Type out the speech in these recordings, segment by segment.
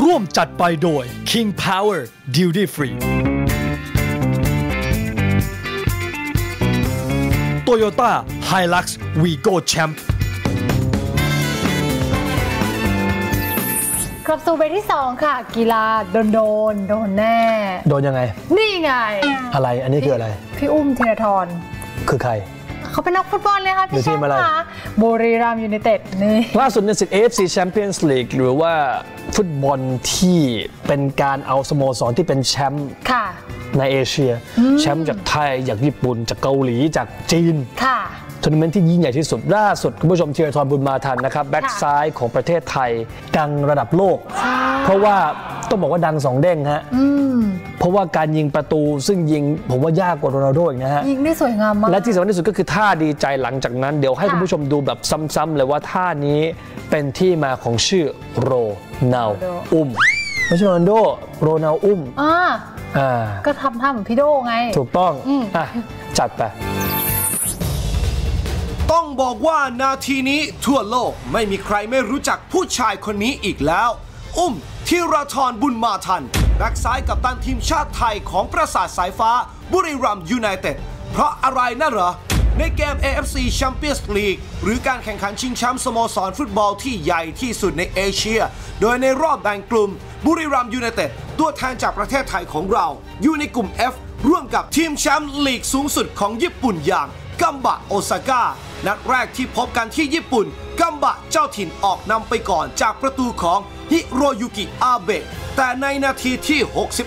ร่วมจัดไปโดย King Power Duty Free Toyota Hilux Vigo Champ กลับสู่เบรกที่ 2 ค่ะ กีฬาโดนโดนโดนแน่ โดนยังไง นี่ไง อะไรอันนี้คืออะไร พี่อุ้มธีรทรคือใคร เขาเป็นนักฟุตบอลเลยค่ะหรืพี่อทีแชมมป์อะไรค่ะบุรีรัมย์ยูไนเต็ดนี่ล่าสุดในศึก AFC Champions League หรือว่าฟุตบอลที่เป็นการเอาสโมสรที่เป็นแชมป์ค่ะในเอเชีย แชมป์จากไทยจากญี่ปุ่นจากเกาหลีจากจีนค่ะ ทัวร์นาเมนต์ที่ยิ่งใหญ่ที่สุดล่าสุดคุณผู้ชมธีรทรบุญมาทันนะครับแบ็กซ้ายของประเทศไทย ดังระดับโลก เพราะว่าต้องบอกว่าดังสองเด้งฮะอืมเพราะว่าการยิงประตูซึ่งยิงผมว่ายากกว่าโรนัลโดอีกนะฮะยิงได้สวยงามมากและที่สำคัญที่สุดก็คือท่าดีใจหลังจากนั้น เดี๋ยวให้ค่ะคุณผู้ชมดูแบบซ้ำๆเลยว่าท่านี้เป็นที่มาของชื่อโรนัลอุ้มไม่ใช่โรนัลโดโรนัลอุ้มอ่าอ่าก็ทำท่าเหมือนพี่โดไง ถูกต้องอืมอะจัดไป ต้องบอกว่านาทีนี้ทั่วโลกไม่มีใครไม่รู้จักผู้ชายคนนี้อีกแล้ว อุ้มธีรทรบุญมาทันแบ็กซ้ายกับตันทีมชาติไทยของประสาทสายฟ้าบุรีรัมยูไนเต็ดเพราะอะไรน่ะเหรอ ในเกม AFC Champions League หรือการแข่งขันชิงแชมป์สโมสรฟุตบอลที่ใหญ่ที่สุดในเอเชีย โดยในรอบแบ่งกลุ่ม บุรีรัมย์ยูไนเต็ดตัวแทนจากประเทศไทยของเรา อยู่ในกลุ่ม F ร่วมกับทีมแชมป์ลีกสูงสุดของญี่ปุ่นอย่าง กัมบะโอซาก้า นัดแรกที่พบกันที่ญี่ปุ่น กัมบะเจ้าถิ่นออกนำไปก่อนจากประตูของฮิโรยุกิอาเบะ แต่ในนาทีที่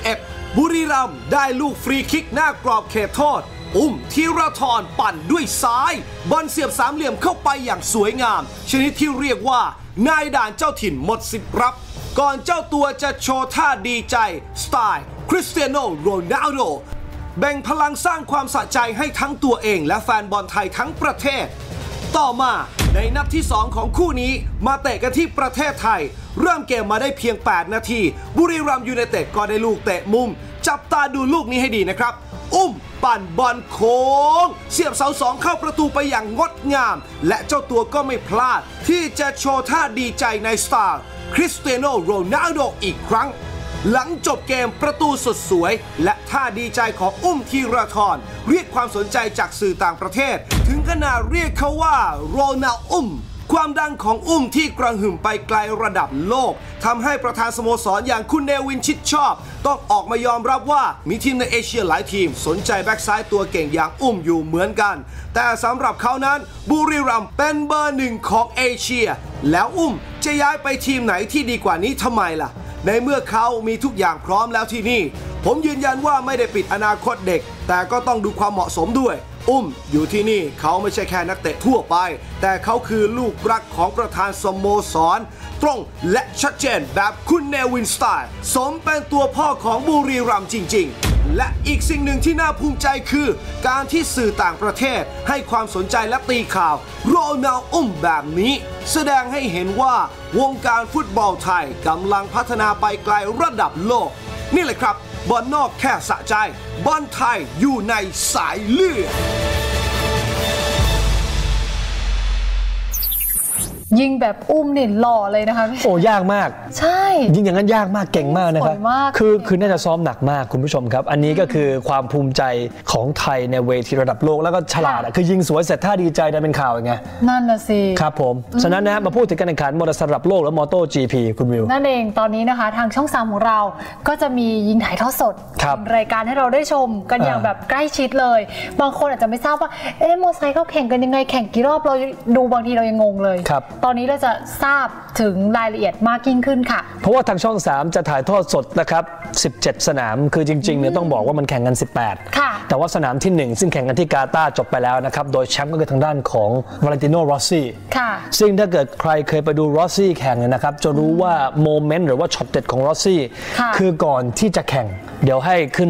61 บุรีรัมย์ได้ลูกฟรีคิกหน้ากรอบเขตโทษ อุ้มธีรทรปั่นด้วยซ้าย บอลเสียบสามเหลี่ยมเข้าไปอย่างสวยงาม ชนิดที่เรียกว่านายด่านเจ้าถิ่นหมดสิทธิ์รับ ก่อนเจ้าตัวจะโชว์ท่าดีใจ สไตล์คริสเตียโนโรนัลโด แบ่งพลังสร้างความสะใจให้ทั้งตัวเองและแฟนบอลไทยทั้งประเทศ ต่อมาในนัดที่ 2 ของคู่นี้มาเตะกันที่ประเทศไทย เริ่มเกมมาได้เพียง 8 นาที บุรีรัมยูไนเต็ดก็ได้ลูกเตะมุม จับตาดูลูกนี้ให้ดีนะครับ อุ้มปั่นบอลโค้ง เสียบเสาสองเข้าประตูไปอย่างงดงาม และเจ้าตัวก็ไม่พลาด ที่จะโชว์ท่าดีใจในสไตล์คริสเตียโนโรนัลโดอีกครั้ง หลังจบเกมประตูสดสวย และท่าดีใจของอุ้มธีรทรเรียกความสนใจจากสื่อต่างประเทศ ถึงขนาดเรียกเขาว่าโรนัลอุ้มความดังของอุ้มที่กระหึ่มไปไกลระดับโลกทำให้ประธานสโมสรอย่างคุณเนวินชิดชอบ ต้องออกมายอมรับว่ามีทีมในเอเชียหลายทีม สนใจแบ็กซ้ายตัวเก่งอย่างอุ้มอยู่เหมือนกัน แต่สำหรับเขานั้นบุรีรัมเป็นเบอร์หนึ่งของเอเชีย แล้วอุ้มจะย้ายไปทีมไหนที่ดีกว่านี้ทำไมล่ะ ในเมื่อเขามีทุกอย่างพร้อมแล้วที่นี่ ผมยืนยันว่าไม่ได้ปิดอนาคตเด็ก แต่ก็ต้องดูความเหมาะสมด้วย อุ้มอยู่ที่นี่เขาไม่ใช่แค่นักเตะทั่วไป แต่เขาคือลูกรักของประธานสโมสร ตรงและชัดเจนแบบคุณเนวินสไตล์สมเป็นตัวพ่อของบุรีรัมย์จริง ๆ และอีกสิ่งหนึ่งที่น่าภูมิใจคือ การที่สื่อต่างประเทศให้ความสนใจและตีข่าวโรนัลอุ้มแบบนี้ แสดงให้เห็นว่าวงการฟุตบอลไทยกำลังพัฒนาไปไกลระดับโลก นี่แหละครับบอลนอกแค่สะใจบอลไทยอยู่ในสายเลือดยิงแบบอุ้มนี่หล่อเลยนะคะพี่โอ้ยากมาก ใช่ ยิงอย่างนั้นยากมากเก่งมากนะครับสวยมากคือคือน่าจะซ้อมหนักมากคุณผู้ชมครับ อันนี้ก็คือความภูมิใจของไทยในเวทีระดับโลกแล้วก็ฉลาดอะคือยิงสวยเสร็จท่าดีใจได้เป็นข่าวยังไงนั่นน่ะสิครับผมฉะนั้นนะมาพูดถึงการแข่งขันมอเตอร์ไซค์ระดับโลกและมอเตอร์ GP คุณวิวนั่นเองตอนนี้นะคะ ทางช่องสามของเราก็จะมียิงถ่ายทอดสดครับรายการให้เราได้ชมกันอย่างอ่าแบบใกล้ชิดเลย บางคนอาจจะไม่ทราบว่าเอ๊ะมอเตอร์ไซค์เขาแข่งกันยังไงแข่งกี่รอบเราดูบางทีเรายังงงเลยครับตอนนี้เราจะทราบถึงรายละเอียดมากยิ่งขึ้นค่ะเพราะว่าทางช่อง 3 จะถ่ายทอดสดนะครับ 17 สนาม คือจริงๆเนี่ยต้องบอกว่ามันแข่งกัน 18 ค่ะ แต่ว่าสนามที่ 1 ซึ่งแข่งกันที่กาตาร์จบไปแล้วนะครับ โดยแชมป์ก็คือทางด้านของวาเลนติโนรอสซี่ค่ะ ซึ่งถ้าเกิดใครเคยไปดูรอสซี่แข่งเนี่ยนะครับ จะรู้ว่าโมเมนต์หรือว่าช็อตเด็ดของรอสซี่ค่ะคือก่อนที่จะแข่ง เดี๋ยวให้ขึ้น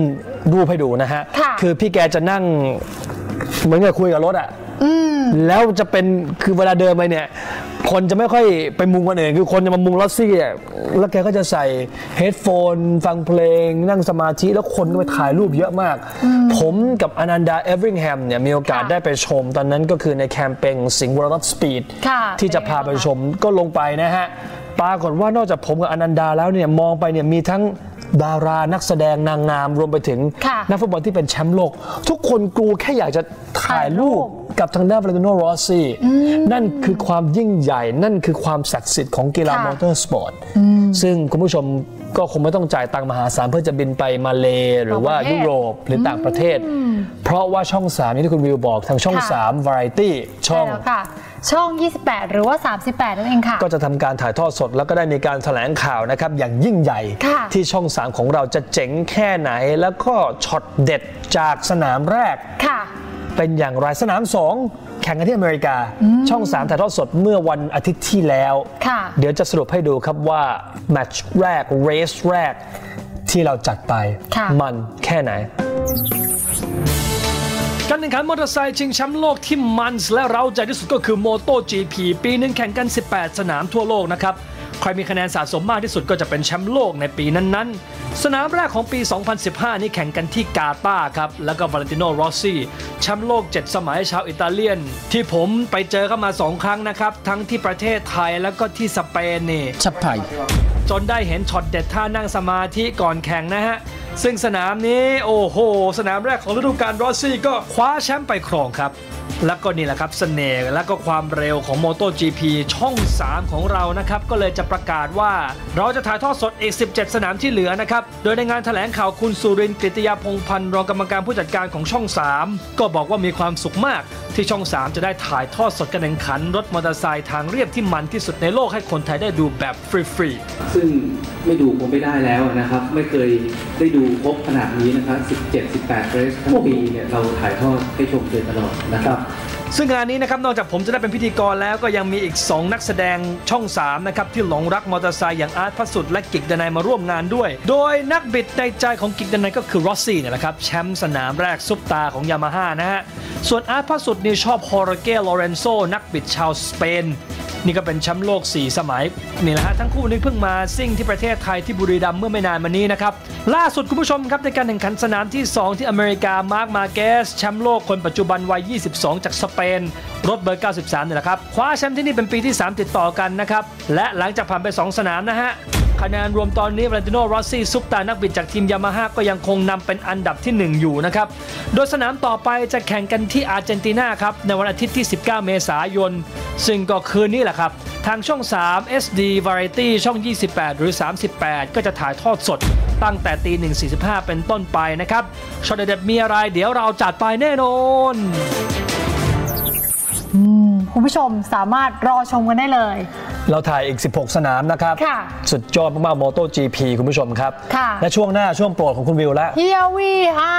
รูปให้ดูนะฮะค่ะคือพี่แกจะนั่งเหมือนกับคุยกับรถอะแล้วจะเป็นคือเวลาเดินไปเนี่ย คนจะไม่ค่อยไปมุงคนอื่นคือคนจะมามุงลอสซี่อะแล้วแกก็จะใส่เฮดโฟน ฟังเพลง นั่งสมาธิแล้วคนก็ไปถ่ายรูปเยอะมาก ผมกับอนันดาเอเวอริงแฮมเนี่ยมีโอกาสค่ะได้ไปชม ตอนนั้นก็คือในแคมเปญสิงห์วรนัทสปีดค่ะที่จะพาไปชมก็ลงไปนะฮะปรากฏว่านอกจากผมกับอนันดาแล้วเนี่ยมองไปเนี่ยมีทั้ง ดารานักแสดงนางงามรวมไปถึงค่ะนักฟุตบอลที่เป็นแชมป์โลก ทุกคนกลัวแค่อยากจะถ่ายรูปกับทางด้านวาเลนติโนโรสซี่นั่นคือความยิ่งใหญ่นั่นคือความศักดิ์สิทธิ์ของกีฬาค่ะมอเตอร์สปอร์ตซึ่งคุณผู้ชมก็คงไม่ต้องจ่ายตังค์มหาศาลเพื่อจะบินไปมาเลหรือว่าต่างประเทศยุโรปหรือต่างประเทศ เพราะว่าช่อง 3 นี่ที่คุณวิวบอกทางช่องค่ะ3 Variety ช่องใช่แล้วค่ะช่อง 28 หรือว่า 38 นั่นเองค่ะ ก็จะทำการถ่ายทอดสดแล้วก็ได้มีการแถลงข่าวนะครับอย่างยิ่งใหญ่ค่ะที่ช่อง 3 ของเราจะเจ๋งแค่ไหน แล้วก็ช็อตเด็ดจากสนามแรกค่ะ เป็นอย่างไรสนาม 2 แข่งกันที่อเมริกา ช่อง 3 ถ่ายทอดสดเมื่อวันอาทิตย์ที่แล้วค่ะเดี๋ยวจะสรุปให้ดูครับว่าแมตช์แรกเรสแรกที่เราจัดไปค่ะมันแค่ไหน การแข่งขันมอเตอร์ไซค์ชิงแชมป์โลกที่มันส์และเร้าใจที่สุดก็คือ MotoGP ปีหนึงแข่งกัน 18 สนามทั่วโลกนะครับ ใครมีคะแนนสะสมมากที่สุดก็จะเป็นแชมป์โลกในปีนั้นๆ สนามแรกของปี 2015 นี่แข่งกันที่กาตาร์ครับ แล้วก็วาเลนติโนโรสซี่แชมป์โลก 7 สมัยชาวอิตาเลียน ที่ผมไปเจอเข้ามา 2 ครั้งนะครับ ทั้งที่ประเทศไทยแล้วก็ที่สเปนนี่ชับไผ่จนได้เห็นช็อตเด็ดท่านั่งสมาธิก่อนแข่งนะฮะ ซึ่งสนามนี้โอ้โห สนามแรกของฤดูกาลรอสซี่ก็คว้าแชมป์ไปครองครับ แล้วก็นี่แหละครับเสน่ห์และก็ความเร็วของ MotoGP ช่อง 3 ของเรานะครับ ก็เลยจะประกาศว่าเราจะถ่ายทอดสดอีก 17 สนามที่เหลือนะครับ โดยในงานแถลงข่าวคุณสุรินทร์กฤติยาพงพันธ์รองกรรมการผู้จัดการของช่อง 3 ก็บอกว่ามีความสุขมากที่ช่อง 3 จะได้ถ่ายทอดสดการแข่งขัน รถมอเตอร์ไซค์ทางเรียบที่มันที่สุดในโลกให้คนไทยได้ดูแบบฟรีๆซึ่งไม่ดูคงไม่ได้แล้วนะครับ ไม่เคยได้ดูครบขนาดนี้นะครับ 17 18 เรสทั้งปีเนี่ยเราถ่ายทอดให้ชมโดยตลอดนะครับ ซึ่งงานนี้นะครับนอกจากผมจะได้เป็นพิธีกรแล้วก็ยังมีอีก 2 นักแสดงช่อง3นะครับที่หลงรักมอเตอร์ไซค์อย่างอาร์ตพระสุดและกิกดนายมาร่วมงานด้วย โดยนักบิดในใจของกิกดนายก็คือรอสซี่เนี่ยแหละครับแชมป์สนามแรกซุปตาของยามาฮ่านะฮะส่วนอาร์ตพระสุดนี่ชอบฮอร์เก้ลอเรนโซนักบิดชาวสเปน นี่ก็เป็นแชมป์โลก 4 สมัยนี่แหละฮะทั้งคู่นี้เพิ่งมาซิ่งที่ประเทศไทยที่บุรีรัมย์เมื่อไม่นานมานี้นะครับล่าสุดคุณผู้ชมครับในการแข่งขันสนามที่ 2 ที่อเมริกามาร์กมาเกสแชมป์โลกคนปัจจุบันวัย 22 จากสเปน รถเบอร์ 93นี่แหละครับคว้าแชมป์ที่นี่เป็นปีที่ 3 ติดต่อกันนะครับและหลังจากผ่านไป 2 สนามนะฮะ คะแนนรวมตอนนี้วาเลนติโนรอสซี่ซุปตานักบิดจากทีมยามาฮ่าก็ยังคงนำเป็นอันดับที่ 1 อยู่นะครับ โดยสนามต่อไปจะแข่งกันที่อาร์เจนตินาครับ ในวันอาทิตย์ที่ 19 เมษายน ซึ่งก็คืนนี้แหละครับ ทางช่อง 3 SD Variety ช่อง 28 หรือ 38 ก็จะถ่ายทอดสดตั้งแต่ตี 1.45 เป็นต้นไปนะครับช็อตเด็ดมีอะไรเดี๋ยวเราจัดไปแน่นอนคุณผู้ชมสามารถรอชมกันได้เลย เราถ่ายอีก 16 สนามนะครับ ค่ะสุดยอดมากๆ Moto GP คุณผู้ชมครับ ค่ะ และช่วงหน้าช่วงโปรดของคุณวิวแล้ว เฮียวีฮ่า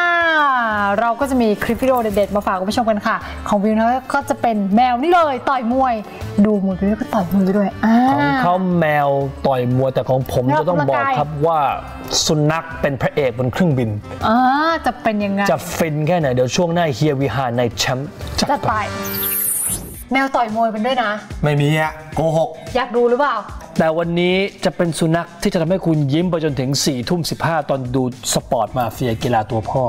เราก็จะมีคลิปวิดีโอเด็ดๆ มาฝากคุณผู้ชมกันค่ะ ของวิวนะก็จะเป็นแมวนี่เลยต่อยมวย ดูมวยไปด้วยก็ต่อยมวยไปด้วยอ่า ของเขาแมวต่อยมวยแต่ของผมแมวจะต้องบอกกำลังกาย ครับว่าสุนัขเป็นพระเอกบนเครื่องบิน อ่าจะเป็นยังไงจะฟินแค่ไหน เดี๋ยวช่วงหน้าเฮียวิหารในแชมป์จัดจะไปไป แมวต่อยมวยกันด้วยนะ ไม่มีอะโกหก อยากดูหรือเปล่า แต่วันนี้จะเป็นสุนัขที่จะทำให้คุณยิ้มไปจนถึง4ี่ทุ่มสิตอนดูสปอร์ตมาเฟียกีฬาตัวพ่อ